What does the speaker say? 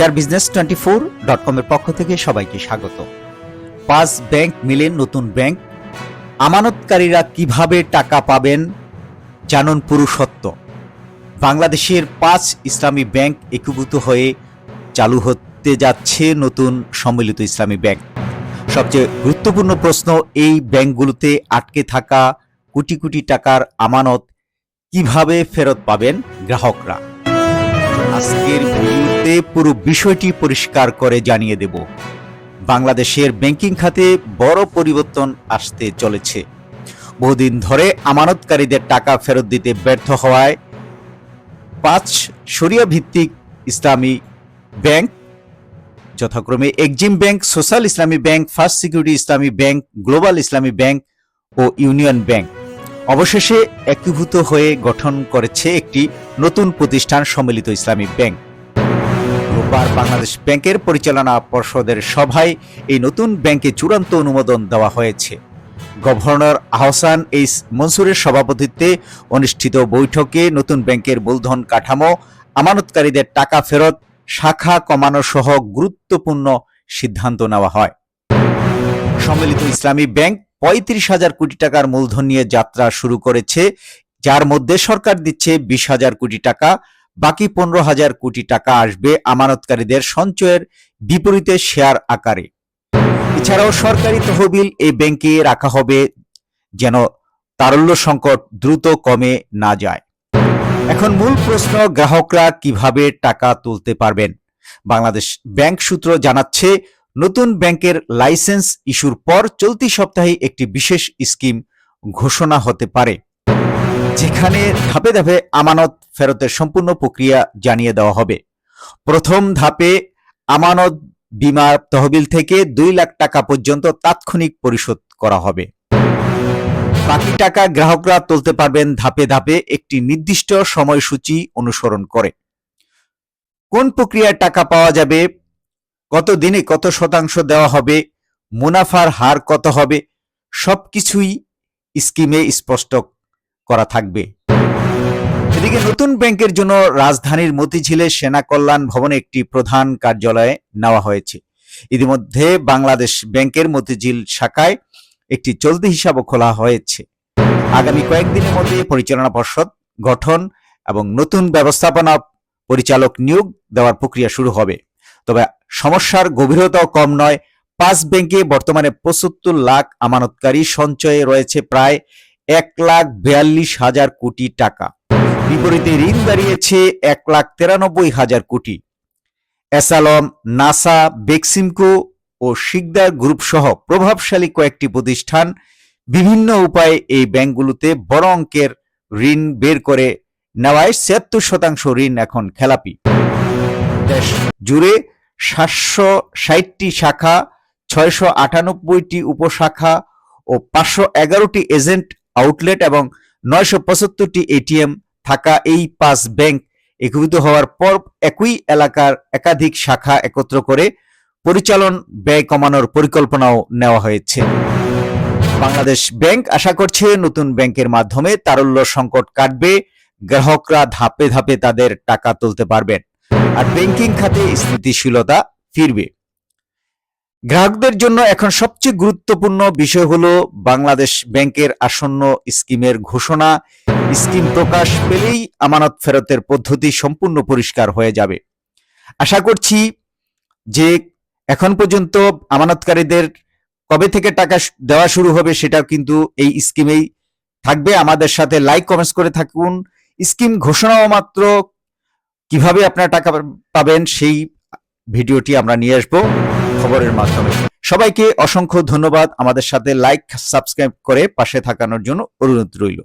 Share business twenty four dot কমের পক্ষ থেকে সবাইকে স্বাগত। পাঁচ ব্যাংক মিলে নতুন ব্যাংক। আমানতকারীরা কীভাবে টাকা পাবেন জানুন পুরুষত্ব বাংলাদেশের পাঁচ ইসলামী ব্যাংক একীভূত হয়ে চালু হতে যাচ্ছে নতুন সম্মিলিত ইসলামী ব্যাংক। সবচেয়ে গুরুত্বপূর্ণ প্রশ্ন, এই ব্যাংকগুলোতে আটকে থাকা কোটি কোটি টাকার আমানত কীভাবে ফেরত পাবেন গ্রাহকরা? আজকের ভিডিওতে পুরো বিষয়টি পরিষ্কার করে জানিয়ে দেব। বাংলাদেশের ব্যাংকিং খাতে বড় পরিবর্তন আসতে চলেছে। বহুদিন ধরে আমানতকারীদের টাকা ফেরত দিতে ব্যর্থ হওয়ায় পাঁচ শরিয়া ভিত্তিক ইসলামী ব্যাংক, যথাক্রমে Exim bank, social Islami bank, first security Islami bank, global Islami bank ও ইউনিয়ন ব্যাংক। অবশেষে একীভূত হয়ে গঠন করেছে একটি নতুন প্রতিষ্ঠান সম্মিলিত ইসলামী ব্যাংক। রোববার বাংলাদেশ ব্যাংকের পরিচালনা পর্ষদের সভায় এই নতুন ব্যাংকে চূড়ান্ত অনুমোদন দেওয়া হয়েছে। গভর্নর আহসান এইস মনসুরের সভাপতিত্বে অনুষ্ঠিত বৈঠকে নতুন ব্যাংকের মূলধন কাঠামো, আমানতকারীদের টাকা ফেরত, শাখা কমানো সহ গুরুত্বপূর্ণ সিদ্ধান্ত নেওয়া হয়। সম্মিলিত ইসলামী ব্যাংক পঁয়ত্রিশ হাজার কোটি টাকার মূলধন নিয়ে যাত্রা শুরু করেছে, যার মধ্যে সরকার দিচ্ছে বিশ হাজার কোটি টাকা বাকি পনেরো হাজার কোটি টাকা আসবে আমানতকারীদের সঞ্চয়ের বিপরীতে শেয়ার আকারে। এছাড়াও সরকারি তহবিল এই ব্যাংকে রাখা হবে যেন তারল্য সংকট দ্রুত কমে না যায়। এখন মূল প্রশ্ন, গ্রাহকরা কীভাবে টাকা তুলতে পারবেন? বাংলাদেশ ব্যাংক সূত্র জানাচ্ছে, নতুন ব্যাংকের লাইসেন্স ইস্যুর পর চলতি সপ্তাহে একটি বিশেষ স্কিম ঘোষণা হতে পারে। যেখানে ধাপে ধাপে আমানত ফেরতের সম্পূর্ণ প্রক্রিয়া জানিয়ে দেওয়া হবে। প্রথম ধাপে আমানত বিমা তহবিল থেকে দুই লাখ টাকা পর্যন্ত তাৎক্ষণিক পরিশোধ করা হবে। বাকি টাকা গ্রাহকরা তুলতে পারবেন ধাপে ধাপে একটি নির্দিষ্ট সময়সূচি অনুসরণ করে। কোন প্রক্রিয়ায় টাকা পাওয়া যাবে, কত দিনে কত শতাংশ দেওয়া হবে, মুনাফার হার কত হবে, সবকিছুই স্কিমে স্পষ্ট করা থাকবে। এদিকে নতুন ব্যাংকের জন্য রাজধানীর মতিঝিলে সেনা কল্যাণ ভবনে একটি প্রধান কার্যালয়ে নেওয়া হয়েছে। ইতিমধ্যে বাংলাদেশ ব্যাংকের মতিঝিল শাখায় একটি চলতি হিসাবও খোলা হয়েছে। আগামী কয়েকদিনের মধ্যে পরিচালনা পর্ষদ গঠন এবং নতুন ব্যবস্থাপনা পরিচালক নিয়োগ দেওয়ার প্রক্রিয়া শুরু হবে। তবে সমস্যার গভীরতাও কম নয়। পাঁচ ব্যাংকে বর্তমানে পঁচাত্তর লাখ আমানতকারী সঞ্চয়ে রয়েছে প্রায় এক লাখ বিয়াল্লিশ হাজার কোটি টাকা। বিপরীতে ঋণ দাঁড়িয়েছে এক লাখ তিরানব্বই হাজার কোটি। এসালম, নাসা, বেক্সিমকো ও শিকদার গ্রুপ সহ প্রভাবশালী কয়েকটি প্রতিষ্ঠান বিভিন্ন উপায়ে এই ব্যাংকগুলোতে বড় অঙ্কের ঋণ বের করে নেওয়ায় ছিয়াত্তর শতাংশ ঋণ এখন খেলাপি। দেশ জুড়ে সাতশো ষাটটি শাখা, ছয়শো আটানব্বইটি উপশাখা ও পাঁচশো এগারোটি এজেন্ট আউটলেট এবং নয়শো পঁচাত্তরটি এটিএম থাকা এই পাঁচ ব্যাংক একীভূত হওয়ার পর একই এলাকার একাধিক শাখা একত্র করে পরিচালন ব্যয় কমানোর পরিকল্পনাও নেওয়া হয়েছে। বাংলাদেশ ব্যাংক আশা করছে নতুন ব্যাংকের মাধ্যমে তারল্য সংকট কাটবে, গ্রাহকরা ধাপে ধাপে তাদের টাকা তুলতে পারবেন, আর ব্যাংকিং খাতে স্থিতিশীলতা ফিরবে। গ্রাহকদের জন্য এখন সবচেয়ে গুরুত্বপূর্ণ বিষয় হলো বাংলাদেশ ব্যাংকের আসন্ন স্কিমের ঘোষণা। স্কিম প্রকাশ পেলেই আমানত ফেরতের পদ্ধতি সম্পূর্ণ পরিষ্কার হয়ে যাবে। আশা করছি যে এখন পর্যন্ত আমানতকারীদের কবে থেকে টাকা দেওয়া শুরু হবে সেটা কিন্তু এই স্কিমেই থাকবে। আমাদের সাথে লাইক কমেন্টস করে থাকুন। স্কিম ঘোষণাও মাত্র কীভাবে আপনারা টাকা পাবেন সেই ভিডিওটি আমরা নিয়ে আসব। খবরের মাধ্যমে। সবাইকে অসংখ্য ধন্যবাদ। আমাদের সাথে লাইক সাবস্ক্রাইব করে পাশে থাকানোর জন্য অনুরোধ রইল।